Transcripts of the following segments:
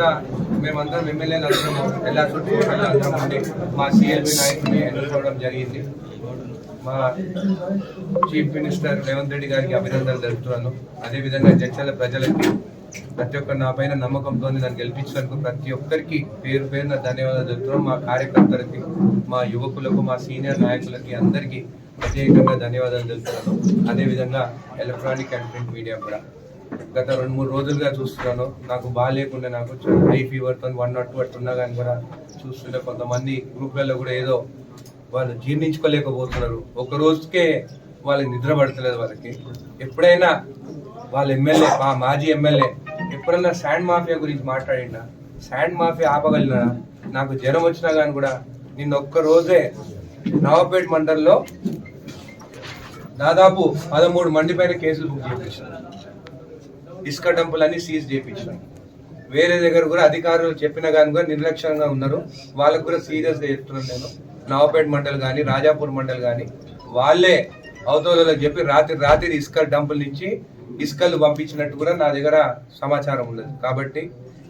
తర్వాత మేమందరం ఎమ్మెల్యేలు అందరం ఎలా చుట్టూ అందరం ఉండి మా సిఎల్బి నాయకుడిని ఎన్నుకోవడం జరిగింది. మా చీఫ్ మినిస్టర్ రేవంత్ రెడ్డి గారికి అభినందనలు తెలుపుతున్నాను. అదేవిధంగా జడ్చల ప్రజలకి ప్రతి ఒక్క నా పైన నమ్మకంతో నన్ను గెలిపించినందుకు ప్రతి ఒక్కరికి పేరు పేరున ధన్యవాదాలు తెలుపుతున్నాను. మా కార్యకర్తలకి మా యువకులకు మా సీనియర్ నాయకులకి అందరికీ ప్రత్యేకంగా ధన్యవాదాలు తెలుపుతున్నాను. అదేవిధంగా ఎలక్ట్రానిక్ అండ్ ప్రింట్ మీడియా కూడా. గత రెండు మూడు రోజులుగా చూస్తున్నాను. నాకు బాగాలేకుండా నాకు హై ఫీవర్తో వన్ నాట్ టూ అట్టున్నా కానీ కూడా చూస్తుంటే కొంతమంది గ్రూప్లలో కూడా ఏదో వాళ్ళు జీర్ణించుకోలేకపోతున్నారు. ఒక రోజుకే వాళ్ళకి నిద్ర పడతలేదు వాళ్ళకి. ఎప్పుడైనా వాళ్ళ ఎమ్మెల్యే మా మాజీ ఎమ్మెల్యే ఎప్పుడైనా శాండ్ మాఫియా గురించి మాట్లాడినా శాండ్ మాఫియా ఆపగలిగినా నాకు జ్వరం వచ్చినా కానీ కూడా నిన్న ఒక్క రోజే నవాపేట మండలంలో దాదాపు పదమూడు మంది పైన కేసులు బుక్ చేయించారు ఇసుక డంపులన్నీ సీజ్ చేయించారు వేరే దగ్గర కూడా అధికారులు చెప్పిన కానీ కూడా నిర్లక్ష్యంగా ఉన్నారు. వాళ్ళకు కూడా సీరియస్గా చెప్తున్నాను నేను. నవాపేట మండల్ కానీ రాజాపూర్ మండల్ కానీ వాళ్ళే అవతలలో చెప్పి రాత్రి రాత్రి ఇసుక డంపుల నుంచి ఇసుకలు పంపించినట్టు కూడా నా దగ్గర సమాచారం ఉండదు కాబట్టి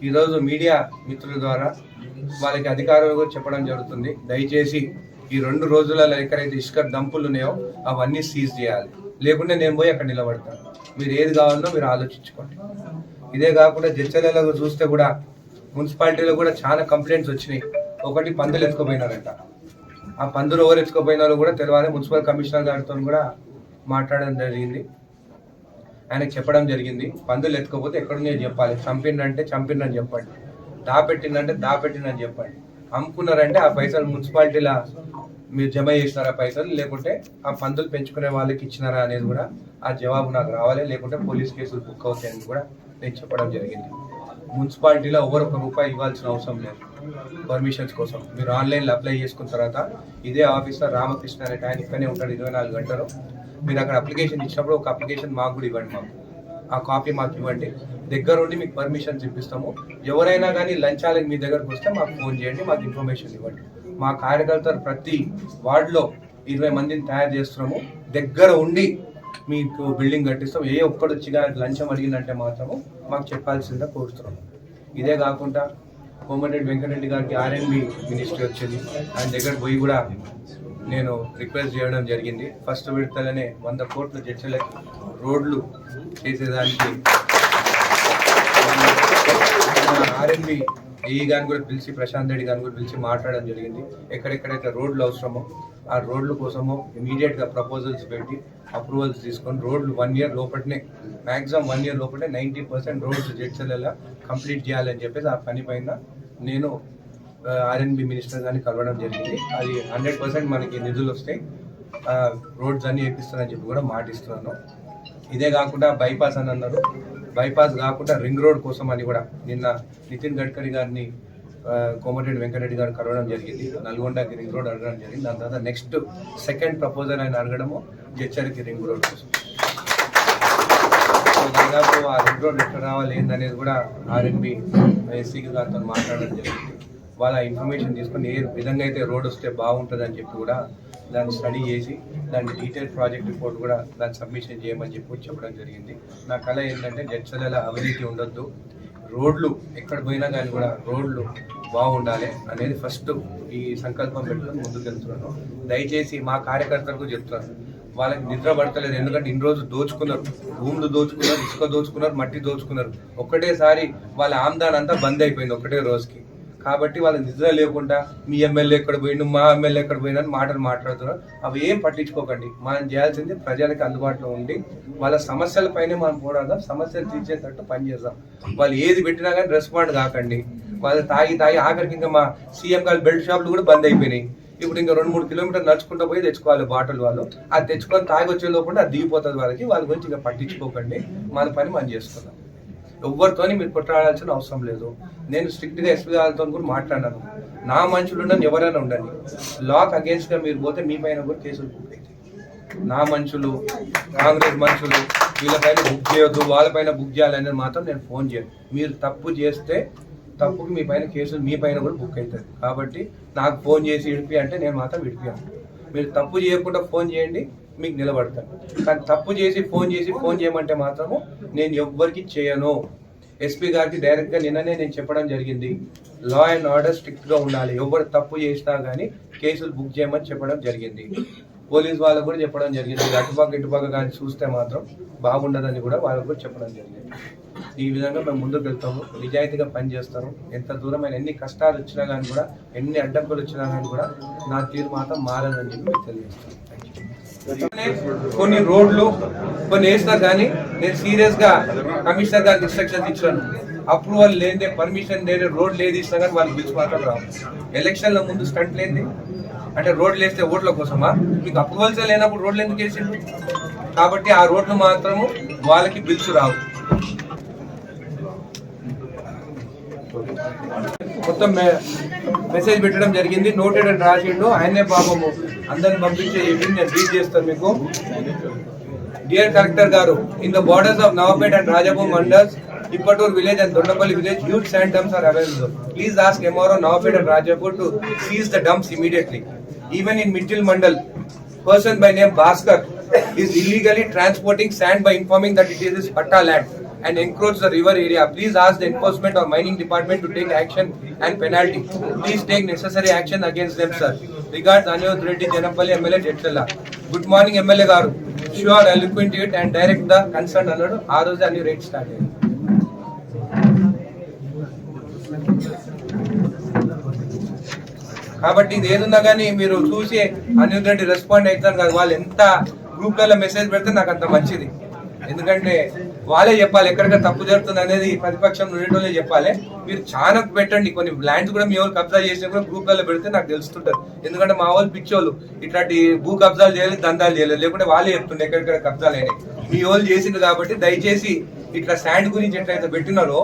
ఈరోజు మీడియా మిత్రుల ద్వారా వాళ్ళకి అధికారులు కూడా చెప్పడం జరుగుతుంది. దయచేసి ఈ రెండు రోజులలో ఎక్కడైతే ఇసుక డంపులు ఉన్నాయో అవన్నీ సీజ్ చేయాలి. లేకుంటే నేను పోయి అక్కడ నిలబడతాను. మీరు ఏది కావాలో మీరు ఆలోచించుకోండి. ఇదే కాకుండా జడ్చర్లలో చూస్తే కూడా మున్సిపాలిటీలో కూడా చాలా కంప్లైంట్స్ వచ్చినాయి. ఒకటి పందులు ఎత్తుకుపోయినారంట. ఆ పందులు ఎవరు ఎత్తుకుపోయినారో కూడా తెలియాలి మున్సిపల్ కమిషనర్ గారితో కూడా మాట్లాడడం జరిగింది. ఆయనకు చెప్పడం జరిగింది. పందులు ఎత్తుకోపోతే ఎక్కడున్నాయో చెప్పాలి. చంపిండంటే చంపిండని చెప్పండి. దాపెట్టిందంటే దాపెట్టిందని చెప్పండి. అమ్ముకున్నారంటే ఆ పైసలు మున్సిపాలిటీలా మీరు జమ చేసినారా పైసలు? లేకుంటే ఆ పందులు పెంచుకునే వాళ్ళకి ఇచ్చినారా అనేది కూడా ఆ జవాబు నాకు రావాలి. లేకుంటే పోలీస్ కేసులు బుక్ అవుతాయని కూడా నేను చెప్పడం జరిగింది. మున్సిపాలిటీలో ఎవరు ఒక రూపాయి ఇవ్వాల్సిన అవసరం లేదు. పర్మిషన్స్ కోసం. మీరు ఆన్లైన్లో అప్లై చేసుకున్న తర్వాత ఇదే ఆఫీసర్ రామకృష్ణ అనే ఆయన ఇక్కడనే ఉంటాడు. ఇరవై నాలుగు గంటలు. మీరు అక్కడ అప్లికేషన్ ఇచ్చినప్పుడు ఒక అప్లికేషన్ మాకు కూడా ఇవ్వండి మాకు. ఆ కాపీ మాకు ఇవ్వండి. దగ్గర ఉండి మీకు పర్మిషన్ చూపిస్తాము. ఎవరైనా కానీ లంచాలకి మీ దగ్గరకు వస్తే మాకు ఫోన్ చేయండి మాకు ఇన్ఫర్మేషన్ ఇవ్వండి. మా కార్యకర్తలు ప్రతి వార్డులో ఇరవై మందిని తయారు చేస్తున్నాము. దగ్గర ఉండి మీకు బిల్డింగ్ కట్టిస్తాం ఏ ఒక్కడు వచ్చి కానీ లంచం అడిగిందంటే మాత్రము మాకు చెప్పాల్సిందే కోరుతున్నాము. ఇదే కాకుండా కోమటిరెడ్డి వెంకటరెడ్డి గారికి ఆర్ఎన్బి మినిస్ట్రీ వచ్చింది. ఆయన దగ్గర పోయి కూడా నేను రిక్వెస్ట్ చేయడం జరిగింది. ఫస్ట్ విడతలనే వంద కోట్ల జడ్చల రోడ్లు చేసేదానికి ఆర్ఎన్బి ఈ గాని కూడా పిలిచి ప్రశాంత్ రెడ్డి గారిని కూడా పిలిచి మాట్లాడడం జరిగింది. ఎక్కడెక్కడైతే రోడ్లు అవసరమో ఆ రోడ్ల కోసము ఇమీడియట్గా ప్రపోజల్స్ పెట్టి అప్రూవల్స్ తీసుకొని రోడ్లు వన్ ఇయర్ లోపలనే మ్యాక్సిమం వన్ ఇయర్ లోపలనే నైంటీ పర్సెంట్ రోడ్స్ జడ్చల కంప్లీట్ చేయాలని చెప్పేసి ఆ పని పైన నేను ఆర్ఎన్బి మినిస్టర్ గారిని కలవడం జరిగింది. అది హండ్రెడ్ పర్సెంట్ మనకి నిధులు వస్తాయి. రోడ్స్ అన్ని వేపిస్తానని చెప్పి కూడా మాటిస్తున్నాను. ఇదే కాకుండా బైపాస్ అని అన్నారు. బైపాస్ కాకుండా రింగ్ రోడ్ కోసం అని కూడా నిన్న నితిన్ గడ్కరీ గారిని కోమటిరెడ్డి వెంకటరెడ్డి గారు కలవడం జరిగింది. నల్గొండకి రింగ్ రోడ్ అడగడం జరిగింది. దాని తర్వాత నెక్స్ట్ సెకండ్ ప్రపోజల్ ఆయన అడగడము జడ్చర్కి రింగ్ రోడ్ కోసం. దాదాపు ఆ రింగ్ రోడ్ ఎక్కడ రావాలి ఏందనేది కూడా ఆర్ఎన్బి ఎస్సీ గారితో మాట్లాడడం జరిగింది. వాళ్ళ ఇన్ఫర్మేషన్ తీసుకొని ఏ విధంగా అయితే రోడ్ వస్తే బాగుంటుంది అని చెప్పి కూడా దాన్ని స్టడీ చేసి దాని డీటెయిల్ ప్రాజెక్ట్ రిపోర్ట్ కూడా దాన్ని సబ్మిషన్ చేయమని చెప్పి చెప్పడం జరిగింది. నా కళ ఏంటంటే జడ్చల అవినీతి ఉండొద్దు. రోడ్లు ఎక్కడ పోయినా కానీ కూడా రోడ్లు బాగుండాలి అనేది ఫస్ట్ ఈ సంకల్పం పెట్టుకొని ముందుకు వెళ్తున్నాను దయచేసి మా కార్యకర్తలకు చెప్తున్నాను. వాళ్ళకి నిద్ర పడతలేదు. ఎందుకంటే ఇన్ని రోజులు దోచుకున్నారు. భూములు దోచుకున్నారు ఇసుక దోచుకున్నారు మట్టి దోచుకున్నారు. ఒక్కటేసారి వాళ్ళ ఆమ్దాన్ అంతా బంద్ అయిపోయింది ఒకటే రోజుకి. కాబట్టి వాళ్ళ నిద్ర లేకుండా మీ ఎమ్మెల్యే ఎక్కడ పోయిండు మా ఎమ్మెల్యే ఎక్కడ పోయినా అని మాటలు మాట్లాడుతున్నారు. అవి ఏం పట్టించుకోకండి. మనం చేయాల్సింది ప్రజలకు అందుబాటులో ఉండి వాళ్ళ సమస్యల పైన మనం పోరాడదాం సమస్యలు తీర్చేటట్టు పనిచేద్దాం వాళ్ళు ఏది పెట్టినా కానీ రెస్పాండ్ కాకండి. వాళ్ళు తాగి తాగి ఆఖరికి ఇంకా మా సీఎం గారి బెల్ట్ షాపులు కూడా బంద్ అయిపోయినాయి. ఇప్పుడు ఇంకా రెండు మూడు కిలోమీటర్లు నడుచుకుంటూ పోయి తెచ్చుకోవాలి బాటిల్ వాళ్ళు. అది తెచ్చుకొని తాగి వచ్చే లోపల అది దిగిపోతుంది వాళ్ళకి. వాళ్ళ గురించి ఇంకా పట్టించుకోకండి. మన పని మనం చేసుకుందాం. ఎవరితోని మీరు కొట్లాడాల్సిన అవసరం లేదు. నేను స్ట్రిక్ట్గా ఎస్పీ వాళ్ళతో కూడా మాట్లాడాను. నా మనుషులు ఉండని ఎవరైనా ఉండండి. లాక్ అగేన్స్ట్గా మీరు పోతే మీ పైన కూడా కేసులు బుక్ అవుతాయి నా మనుషులు కాంగ్రెస్ మనుషులు వీళ్ళపైన బుక్ చేయొద్దు వాళ్ళపైన బుక్ చేయాలనేది మాత్రం నేను ఫోన్ చేయను. మీరు తప్పు చేస్తే తప్పుకి మీ పైన కేసులు మీ పైన కూడా బుక్ అవుతుంది కాబట్టి నాకు ఫోన్ చేసి విడిపి అంటే నేను మాత్రం విడిపి మీరు తప్పు చేయకుండా ఫోన్ చేయండి. మీకు నిలబడతాను. కానీ తప్పు చేసి ఫోన్ చేసి ఫోన్ చేయమంటే మాత్రము నేను ఎవ్వరికి చేయను. ఎస్పీ గారికి డైరెక్ట్గా నిన్ననే నేను చెప్పడం జరిగింది. లా అండ్ ఆర్డర్ స్ట్రిక్ట్గా ఉండాలి. ఎవరు తప్పు చేసినా కానీ కేసులు బుక్ చేయమని చెప్పడం జరిగింది. పోలీస్ వాళ్ళకు కూడా చెప్పడం జరిగింది. అటుపక్క ఇటుపక్క కానీ చూస్తే మాత్రం బాగుండదని కూడా వాళ్ళకు కూడా చెప్పడం జరిగింది. ఈ విధంగా మేము ముందుకు వెళ్తాము. నిజాయితీగా పనిచేస్తాము. ఎంత దూరమైన ఎన్ని కష్టాలు వచ్చినా కానీ కూడా ఎన్ని అడ్డంకులు వచ్చినా కానీ కూడా నా తీరు మాత్రం మారదని చెప్పి మీకు తెలియజేస్తాను. కొన్ని రోడ్లు కొన్ని వేసినా కానీ నేను సీరియస్గా కమిషనర్ గారికి ఇన్స్ట్రక్షన్స్ ఇచ్చాను. అప్రూవల్ లేదే పర్మిషన్ లేదే రోడ్ లేదు ఇచ్చినా కానీ వాళ్ళు పిలిచి మాత్రం రావు ఎలక్షన్ల ముందు స్టంట్ లేని అంటే రోడ్లు వేస్తే ఓట్ల కోసమా? మీకు అప్రూవల్స్ లేనప్పుడు రోడ్లు ఎందుకు వేసిండ్రు? కాబట్టి ఆ రోడ్లు మాత్రము వాళ్ళకి బిల్స్ రావు. మొత్తం మెసేజ్ పెట్టడం జరిగింది. నోటెడ్ అని రాసిండు ఆయనే పాపము అందరిని పంపించే చెప్పి నేను రీడ్ చేస్తాను మీకు. డియర్ కలెక్టర్ గారు in the borders of Navapet and Rajapur mandals Ippatur village and Dondapalli village huge sand dumps are available please ask MRO Navapet and Rajapur to seize the dumps immediately even in middle mandal person by name Bhaskar is illegally transporting sand by informing that it is his patta land. And encroach the river area. Please ask the enforcement or mining department to take action and penalty. Please take necessary action against them, sir. Regards Anirudh Reddy Janapalli MLA Jetala. Good morning MLA గారు Sure, I'll it and direct the concern అన్నాడు ఆ రోజు అన్ని rate start అయ్యింది కాబట్టి ఇది ఏదున్నా కానీ మీరు చూసి అనిల్ రెడ్డి రెస్పాండ్ అవుతారు కదా వాళ్ళు ఎంత గ్రూప్లలో మెసేజ్ పెడితే నాకు అంత మంచిది ఎందుకంటే వాళ్ళే చెప్పాలి ఎక్కడికి తప్పు జరుగుతుంది అనేది ప్రతిపక్షం ఉండేటోళ్ళే చెప్పాలి. మీరు చాలా పెట్టండి. కొన్ని ల్యాండ్స్ కూడా మీ వాళ్ళు కబ్జా చేసినా కూడా గ్రూప్లలో పెడితే నాకు తెలుస్తుంటారు ఎందుకంటే మా వాళ్ళు పిచ్చోళ్ళు. ఇట్లాంటి భూ కబ్జాలు చేయలేదు దందాలు చేయలేదు. లేకుంటే వాళ్ళే చెప్తుండే ఎక్కడెక్కడ కబ్జాలు అయినాయి. మీ వాళ్ళు చేసింది కాబట్టి దయచేసి ఇట్లా శాండ్ గురించి ఎట్లయితే పెట్టినారో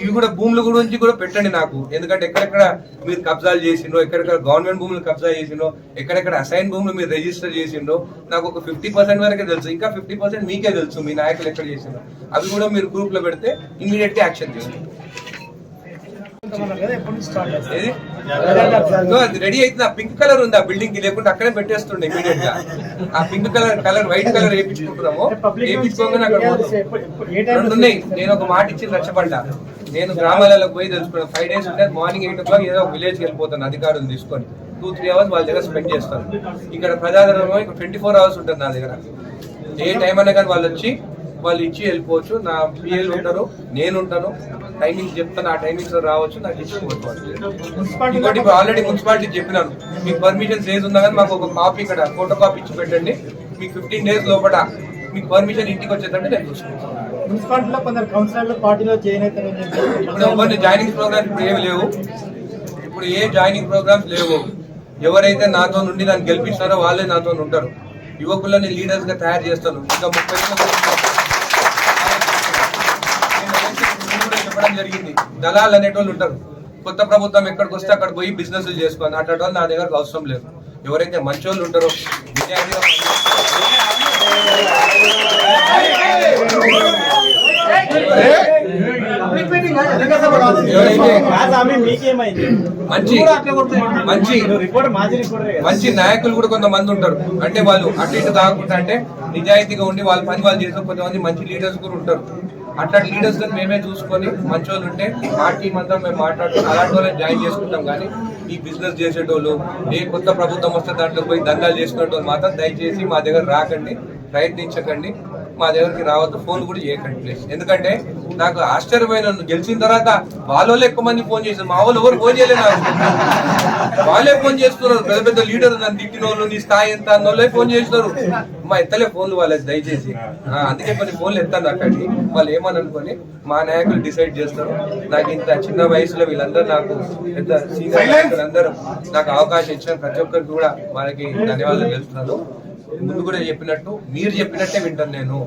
ఇవి కూడా భూముల గురించి కూడా పెట్టండి నాకు. ఎందుకంటే ఎక్కడెక్కడ మీరు కబ్జాలు చేసిండ్రో ఎక్కడెక్కడ గవర్నమెంట్ భూములు కబ్జా చేసిండ్రో ఎక్కడెక్కడ అసైన్ భూములు మీరు రిజిస్టర్ చేసిండ్రో నాకు ఒక ఫిఫ్టీ పర్సెంట్ వరకే తెలుసు. ఇంకా ఫిఫ్టీ పర్సెంట్ మీకే తెలుసు మీ నాయకులు ఎక్కడ చేసిండ్రో. అవి కూడా మీరు గ్రూప్లో పెడితే ఇమీడియట్గా యాక్షన్ అది రెడీ అయితే ఆ పింక్ కలర్ ఉంది ఆ బిల్డింగ్కి లేకుంటే అక్కడే పెట్టేస్తుండే ఇమీడియట్గా. ఆ pink colour colour white colour వేయించుకుంటున్నాము. వేయించుకోగానే అక్కడ ఉన్నాయి. నేను ఒక మాట ఇచ్చి రచ్చబండ. నేను గ్రామాలలో పోయి తెలుసుకున్నాను ఫైవ్ డేస్ ఉంటే మార్నింగ్ ఎయిట్ ఓ క్లాక్ ఏదో ఒక విలేజ్కి వెళ్ళిపోతాను అధికారులు తీసుకొని. టూ త్రీ అవర్స్ వాళ్ళ దగ్గర స్పెండ్ చేస్తాను. ఇక్కడ ప్రజాదరణ ఇక్కడ ట్వంటీ ఫోర్ అవర్స్ ఉంటుంది నా దగ్గర. ఏ టైం అయినా కానీ వాళ్ళు వచ్చి వాళ్ళు ఇచ్చి వెళ్ళిపోవచ్చు. నా పిఎల్ ఉంటారు నేను ఉంటాను. టైమింగ్స్ చెప్తాను ఆ టైమింగ్స్ రావచ్చు నాకు ఇచ్చి ఇంకోటి ఆల్రెడీ మున్సిపాలిటీ చెప్పినాను. మీకు పర్మిషన్స్ ఏది ఉన్నా కానీ మాకు ఒక కాపీ ఇక్కడ ఫోటో కాపీ ఇచ్చి పెట్టండి. మీకు ఫిఫ్టీన్ డేస్ లోపల మీకు పర్మిషన్ ఇంటికి వచ్చేటట్టు నేను చూసుకుంటాను. మున్సిపాలిటీలో కొందరు కౌన్సిలర్లు పార్టీలో జాయిన్ అవుతారని జాయినింగ్ ప్రోగ్రామ్స్ ఇప్పుడు ఏమి లేవు. ఇప్పుడు ఏ జాయినింగ్ ప్రోగ్రామ్స్ లేవు. ఎవరైతే నాతో నుండి నన్ను గెలిపించారో వాళ్ళే నాతో ఉంటారు. యువకులని లీడర్స్గా తయారు చేస్తాను ఇంకా ముప్పై చెప్పడం జరిగింది. దళాలు అనేటోళ్ళు ఉంటారు. కొత్త ప్రభుత్వం ఎక్కడికి వస్తే అక్కడ పోయి బిజినెస్ చేసుకోండి అట్లాంటి వాళ్ళు నా దగ్గరకు అవసరం లేదు. ఎవరైతే మంచోళ్ళు ఉంటారో నిజాయితీగా మంచి మంచి మంచి నాయకులు కూడా కొంతమంది ఉంటారు. అంటే వాళ్ళు అటు ఇటు కాకుండా అంటే నిజాయితీగా ఉండి వాళ్ళ పని వాళ్ళు చేసిన కొంతమంది మంచి లీడర్స్ కూడా ఉంటారు. అట్లాంటి లీడర్స్ మేమే చూసుకొని మంచి వాళ్ళు ఉంటే మా టీం అంతా మేము మాట్లాడుకుని అలాంటి వాళ్ళని జాయిన్ చేసుకుంటాం కానీ ఈ బిజినెస్ చేసేటోళ్ళు ఏ కొత్త ప్రభుత్వం వస్తే దాంట్లో పోయి దందాలు చేసుకునేటోళ్ళు మాత్రం దయచేసి మా దగ్గర రాకండి. ప్రయత్నించకండి. మా దగ్గరికి రావద్దు ఫోన్ కూడా చేయకండి ప్లీజ్ ఎందుకంటే నాకు ఆశ్చర్యమైన గెలిచిన తర్వాత వాళ్ళ ఎక్కువ మంది ఫోన్ చేశారు. మా వాళ్ళు ఎవరు ఫోన్ చేయలేదు నాకు. వాళ్ళే ఫోన్ చేస్తున్నారు. పెద్ద పెద్ద లీడర్ నన్ను తిట్టిన వాళ్ళు నీ స్థాయి ఎంత అన్న వాళ్ళే ఫోన్ చేస్తున్నారు. మా ఎత్తలే ఫోన్లు వాళ్ళకి దయచేసి. అందుకే కొన్ని ఫోన్లు ఎత్తాను అక్కడికి. వాళ్ళు ఏమని అనుకొని మా నాయకులు డిసైడ్ చేస్తారు. నాకు ఇంత చిన్న వయసులో వీళ్ళందరూ నాకు పెద్ద సీనియర్ నాయకులు అందరూ నాకు అవకాశం ఇచ్చిన ప్రతి ఒక్కరికి కూడా వాళ్ళకి ధన్యవాదాలు తెలుస్తున్నాను ముందు కూడా చెప్పినట్టు మీరు చెప్పినట్టే వింటాను నేను.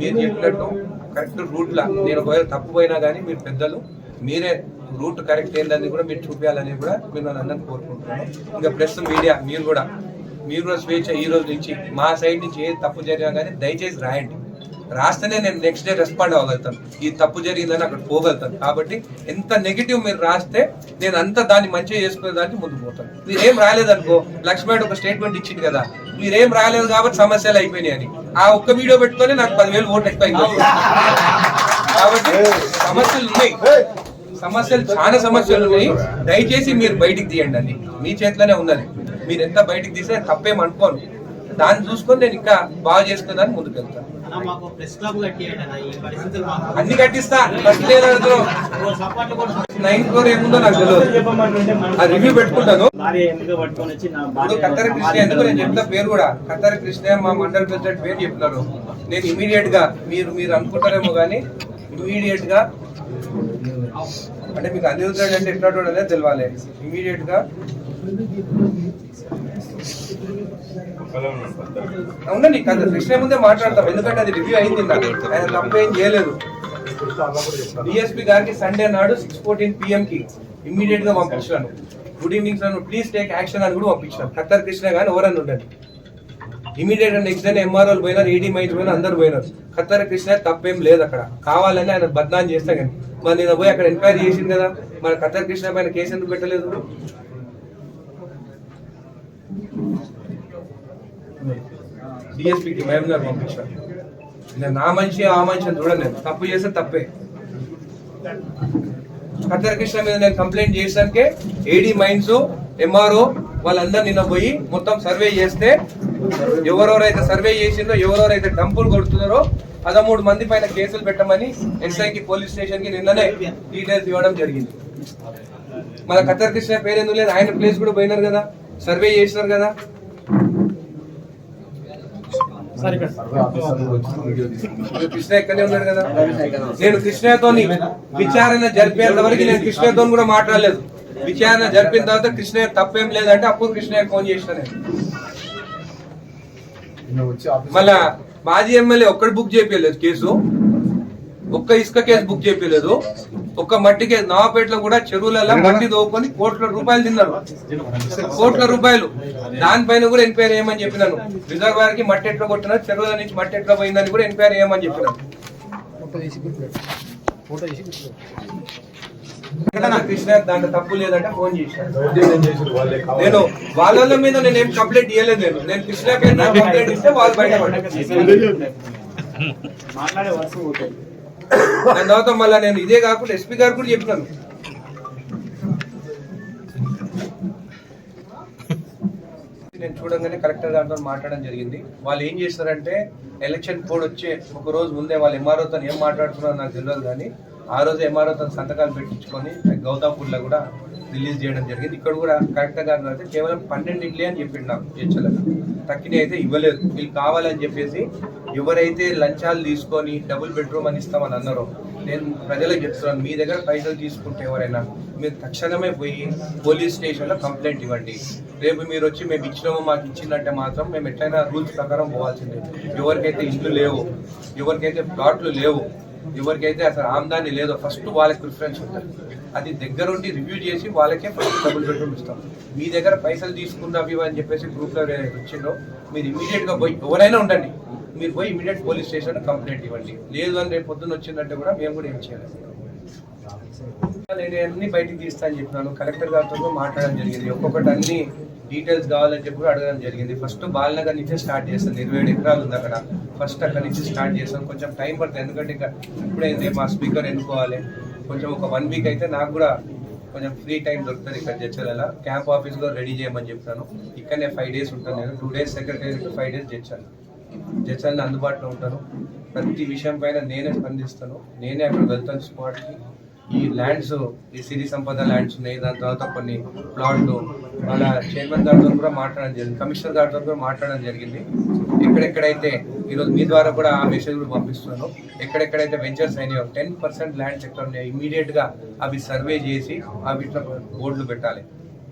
మీరు చెప్పినట్టు కరెక్ట్ రూట్లా నేను ఒకవేళ తప్పు పోయినా కానీ మీరు పెద్దలు మీరే రూట్ కరెక్ట్ ఏందని కూడా మీరు చూపించాలని కూడా మీరు అందరిని కోరుకుంటున్నాను. ఇంకా ప్రస్తుతం మీడియా మీరు కూడా. మీరు కూడా స్వేచ్ఛ ఈ రోజు నుంచి మా సైడ్ నుంచి ఏ తప్పు జరిగినా కానీ దయచేసి రాయండి. రాస్తేనే నేను నెక్స్ట్ డే రెస్పాండ్ అవ్వగలుగుతాను. ఈ తప్పు జరిగిందని అక్కడ పోగలుగుతాను. కాబట్టి ఎంత నెగిటివ్ మీరు రాస్తే నేను అంత దాన్ని మంచిగా చేసుకునే దానికి ముందుకు పోతాను. మీరు ఏం రాలేదనుకో లక్ష్మణ్ ఒక స్టేట్మెంట్ ఇచ్చింది కదా మీరేం రాలేదు కాబట్టి సమస్యలు అయిపోయినాయి అని. ఆ ఒక్క వీడియో పెట్టుకొని నాకు పదివేలు ఓట్లు ఎక్కువ కాబట్టి సమస్యలు ఉన్నాయి. సమస్యలు చాలా సమస్యలు ఉన్నాయి. దయచేసి మీరు బయటికి తీయండి అది మీ చేతిలోనే ఉన్నది. మీరు ఎంత బయటికి తీస్తే తప్పేం అనుకోను. దాన్ని చూసుకొని నేను ఇంకా బాగా చేసుకుందాన్ని ముందుకు వెళ్తాను అన్న కట్టిస్తా. ఫస్ట్ నైన్ క్రోర్ ఏముందో నాకు తెలియదు ఆ రివ్యూ పెట్టుకుంటాను. కత్తెర కృష్ణ ఎందుకు నేను చెప్తా పేరు కూడా. కత్తెర కృష్ణ మా మండల ప్రెసిడెంట్ పేరు చెప్పినారు నేను ఇమీడియట్గా మీరు మీరు అనుకుంటారేమో కానీ ఇమీడియట్గా అంటే మీకు అనిరుద్ధుడు అంటే ఎట్లా అనేది తెలియాలి ఇమీడియట్గా అవునండి కాదు కృష్ణ ముందే మాట్లాడతాం. ఎందుకంటే అది రివ్యూ అయింది నాకు. ఆయన చేయలేదు. డిఎస్పీ గారికి సండే నాడు సిక్స్ ఫోర్టీన్ పిఎం కి ఇమ్మీడియట్గా పంపించాను. Good evening sir please take action అని కూడా పంపించాను. ఖత్తర్ కృష్ణ కానీ ఎవరన్నా ఉండండి. ఇమీడియట్గా నెక్స్ట్ డే ఎంఆర్ఓలు పోయినారు ఈడీ మైట్ పోయినా అందరు పోయినారు. ఖత్తర్ కృష్ణ తప్పేం లేదు అక్కడ. కావాలని ఆయన బద్నాం చేస్తా కానీ. మరి నేను పోయి అక్కడ ఎంక్వైరీ చేసింది కదా. మరి ఖత్తర్ కృష్ణ పైన కేసు ఎందుకు పెట్టలేదు? డిఎస్పీకి మేము గారు పంపించారు. నేను నా మనిషి ఆ మనిషి అని చూడలేదు. తప్పు చేస్తే తప్పే. ఖత్తర్ కృష్ణ మీద నేను కంప్లైంట్ చేసాకే ఏడీ మైన్స్ ఎంఆర్ఓ వాళ్ళందరూ నిన్న పోయి మొత్తం సర్వే చేస్తే ఎవరెవరైతే సర్వే చేసిందో ఎవరెవరైతే డంపులు కొడుతున్నారో పదమూడు మంది పైన కేసులు పెట్టమని ఎస్ఐకి పోలీస్ స్టేషన్కి నిన్ననే డీటెయిల్స్ ఇవ్వడం జరిగింది. మన ఖత్తర్ కృష్ణ పేరు ఎందుకు లేదు ఆయన ప్లేస్ కూడా పోయినారు కదా. సర్వే చేసినారు కదా. కృష్ణ ఉన్నాడు కదా. నేను కృష్ణతో విచారణ జరిపేంత వరకు నేను కృష్ణతో కూడా మాట్లాడలేదు. విచారణ జరిపిన తర్వాత కృష్ణ తప్పేం లేదంటే అప్పుడు కృష్ణ ఫోన్ చేసిన నేను. మళ్ళా మాజీ ఎమ్మెల్యే ఒక్కడు బుక్ చేయలేదు కేసు. ఒక్క ఇసుక కేసు బుక్ చేయలేదు ఒక్క మట్టి కేసు నవాపేటలో కూడా చెరువులలో మట్టి దోకొని కోట్ల రూపాయలు తిన్నారు. కోట్ల రూపాయలు. దానిపైన కూడా ఎంక్వైరీ చేయమని చెప్పినాను. రిజర్వాయర్కి మట్టి ఎట్లా కొట్టినారు? చెరువుల నుంచి మట్టి ఎట్లా పోయిందని కూడా ఎంక్వైరీ చేయమని చెప్పినాను. ఇక్కడ నాకు కృష్ణ దాంట్లో తప్పు లేదంటే ఫోన్ చేశాను నేను వాళ్ళ మీద నేను ఏం కంప్లైంట్ ఇవ్వలేదు నేను. నేను కృష్ణ పేరు కంప్లైంట్ ఇస్తే వాళ్ళు పోతుంది దాని తర్వాత మళ్ళీ నేను ఇదే కాకుండా ఎస్పీ గారు కూడా చెప్పినాను నేను చూడంగానే కలెక్టర్ గారితో మాట్లాడడం జరిగింది. వాళ్ళు ఏం చేస్తారంటే ఎలక్షన్ కోడ్ వచ్చే ఒక రోజు ముందే వాళ్ళు ఎంఆర్ఓతో ఏం మాట్లాడుతున్నారో నాకు తెలియదు కానీ ఆ రోజు ఎంఆర్ఓతో సంతకాలు పెట్టించుకొని గౌతాపూర్లో కూడా రిలీజ్ చేయడం జరిగింది. ఇక్కడ కూడా కరెక్ట్గా అయితే కేవలం పన్నెండు ఇడ్లీ అని చెప్పిండు నాకు హెచ్చలగా తక్కిన అయితే ఇవ్వలేదు. వీళ్ళు కావాలని చెప్పేసి ఎవరైతే లంచాలు తీసుకొని డబుల్ బెడ్రూమ్ అని ఇస్తామని అన్నారో నేను ప్రజలకు చెప్తున్నాను మీ దగ్గర పైసలు తీసుకుంటే ఎవరైనా మీరు తక్షణమే పోయి పోలీస్ స్టేషన్లో కంప్లైంట్ ఇవ్వండి. రేపు మీరు వచ్చి మేము ఇచ్చినాము మాకు ఇచ్చిందంటే మాత్రం మేము ఎట్లయినా రూల్స్ ప్రకారం పోవాల్సిందే. ఎవరికైతే ఇల్లు లేవు ఎవరికైతే ప్లాట్లు లేవు ఎవరికైతే అసలు ఆమ్దాని లేదో ఫస్ట్ వాళ్ళకి ప్రిఫరెన్స్ ఉంటుంది. అది దగ్గరుండి రివ్యూ చేసి వాళ్ళకే ఫస్ట్ డబుల్ బెడ్రూమ్ ఇస్తాం. మీ దగ్గర పైసలు తీసుకున్నవి అని చెప్పేసి గ్రూప్లో వచ్చిందో మీరు ఇమీడియట్గా పోయి ఎవరైనా ఉండండి. మీరు పోయి ఇమీడియట్ పోలీస్ స్టేషన్ కంప్లైంట్ ఇవ్వండి. లేదు అని రేపు పొద్దున్న వచ్చిందంటే కూడా మేము కూడా ఏం చేయాలి. నేను అన్ని బయటికి తీస్తా అని చెప్పినాను. కలెక్టర్ గారితో మాట్లాడడం జరిగింది. ఒక్కొక్కటి అన్ని డీటెయిల్స్ కావాలని చెప్పి కూడా అడగడం జరిగింది. ఫస్ట్ బాలనగర్ నుంచే స్టార్ట్ చేస్తాను ఇరవై ఏడు ఎకరాలు ఉంది అక్కడ. ఫస్ట్ అక్కడ నుంచి స్టార్ట్ చేస్తాను కొంచెం టైం పడుతుంది. ఎందుకంటే ఇంకా ఇప్పుడైంది మా స్పీకర్ ఎన్నుకోవాలి. కొంచెం ఒక వన్ వీక్ అయితే నాకు కూడా కొంచెం ఫ్రీ టైం దొరుకుతుంది ఇక్కడ చర్చల క్యాంప్ ఆఫీస్లో రెడీ చేయమని చెప్తాను. ఇక్కడనే ఫైవ్ డేస్ ఉంటాను నేను. Two days secretary five days చర్చలు జడ్జాలను అందుబాటులో ఉంటాను ప్రతి విషయం పైన నేనే స్పందిస్తాను. నేనే అక్కడ వెళ్తాను స్పాట్కి ఈ ల్యాండ్స్ ఈ సిరి సంపద ల్యాండ్స్ ఉన్నాయి. దాని తర్వాత కొన్ని ప్లాట్లు మన చైర్మన్ గారితో కూడా మాట్లాడడం జరిగింది కమిషనర్ గారితో కూడా మాట్లాడడం జరిగింది. ఎక్కడెక్కడైతే ఈరోజు మీ ద్వారా కూడా ఆ మెసేజ్ కూడా పంపిస్తున్నాను. ఎక్కడెక్కడైతే వెంచర్స్ అయినాయో టెన్ పర్సెంట్ ల్యాండ్స్ ఎక్కడ ఉన్నాయో ఇమీడియట్గా అవి సర్వే చేసి అవి బోర్డులు పెట్టాలి.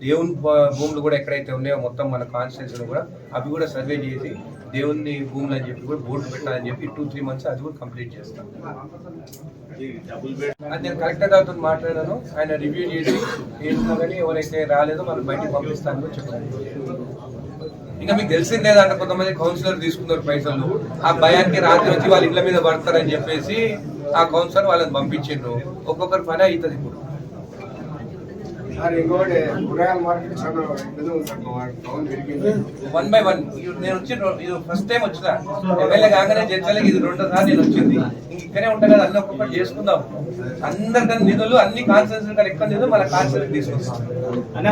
దేవుని భూములు కూడా ఎక్కడైతే ఉన్నాయో మొత్తం మన కాన్స్టిట్యూన్సీలో కూడా అవి కూడా సర్వే చేసి దేవుని భూములు అని చెప్పి కూడా బోర్డు పెట్టాలని చెప్పి టూ త్రీ మంత్స్ అది కూడా కంప్లీట్ చేస్తాం. అది నేను కలెక్టర్ గారితో మాట్లాడాను. ఆయన రివ్యూ చేసి ఏంటో కానీ ఎవరైతే రాలేదో మనం బయటికి పంపిస్తాను కూడా చెప్పాను ఇంకా మీకు తెలిసిందే దాంట్లో కొంతమంది కౌన్సిలర్ తీసుకున్నారు పైసలు. ఆ భయానికి రాత్రి వచ్చి వాళ్ళ ఇళ్ళ మీద పడతారని చెప్పేసి ఆ కౌన్సిలర్ వాళ్ళని పంపించిండ్రు. ఒక్కొక్కరి పని అవుతుంది ఇప్పుడు సార్ ఇంకోటి కూరగాయల మార్కెట్ చాలా పెద్దగా ఉంది సార్ మా టౌన్ పెరిగింది వన్ బై వన్ నేను వచ్చి రో- ఇది ఫస్ట్ టైం వచ్చిన. ఎమ్మెల్యే కాగానే జడ్జలకి ఇది రెండో సార్లు నేను వచ్చింది. ఇంక ఇక్కడే ఉంటా కదా అన్ని ఒక్కొక్కటి చేసుకుందాం. అందరికన్నా నిధులు అన్ని కాన్సెన్స్ ఎక్కువ నిధులు మన కాన్సెన్స్ తీసుకొస్తాం. అన్న?